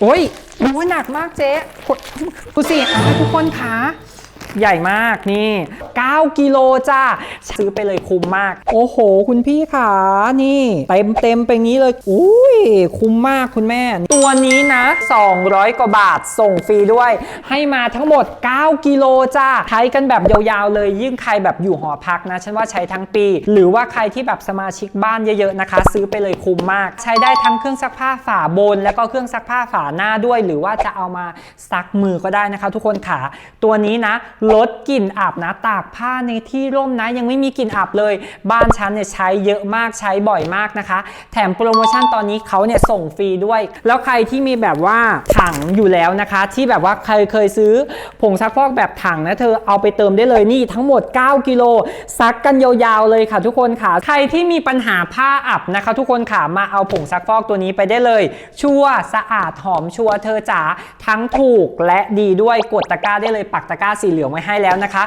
โอ้ยโอ้ยหนักมากเจ๊กดดูสิเอาให้ทุกคนขา ใหญ่มากนี่ 9 กิโลจ้า ซื้อไปเลยคุ้มมาก โอ้โห คุณพี่ขานี่ เต็มเต็มๆไปงี้เลย อุ้ย คุ้มมากคุณแม่ ตัวนี้นะ 200 กว่าบาทส่งฟรีด้วย ให้มาทั้งหมด 9 กิโลจ้า ใช้กันแบบยาวๆเลย ยิ่งใครแบบอยู่หอพักนะ ฉันว่าใช้ทั้งปี หรือว่าใครที่แบบสมาชิกบ้านเยอะๆนะคะ ซื้อไปเลยคุ้มมาก ใช้ได้ทั้งเครื่องซักผ้าฝาบน แล้วก็เครื่องซักผ้าฝาหน้าด้วย หรือว่าจะเอามาซักมือก็ได้นะคะ ทุกคนค่ะตัวนี้นะลดกลิ่นอับนะตากผ้าในที่ร่มนะยังไม่มีกลิ่นอับเลย บ้านฉันเนี่ยใช้เยอะมากใช้บ่อยมากนะคะ แถมโปรโมชั่นตอนนี้เขาเนี่ยส่งฟรีด้วย แล้วใครที่มีแบบว่าถังอยู่แล้วนะคะ ที่แบบว่าใครเคยซื้อผงซักฟอกแบบถังนะเธอเอาไปเติมได้เลยนี่ทั้งหมด 9 กิโลซักกันยาวๆเลยค่ะ ทุกคนค่ะ ใครที่มีปัญหาผ้าอับนะคะ ทุกคนค่ะมาเอาผงซักฟอกตัวนี้ไปได้เลย ชัวร์สะอาดหอมชัวร์เธอจ๋าทั้งถูกและดีด้วยกดตะกร้าได้เลยปักตะกร้าสีเหลืองงไว้ให้แล้วนะคะ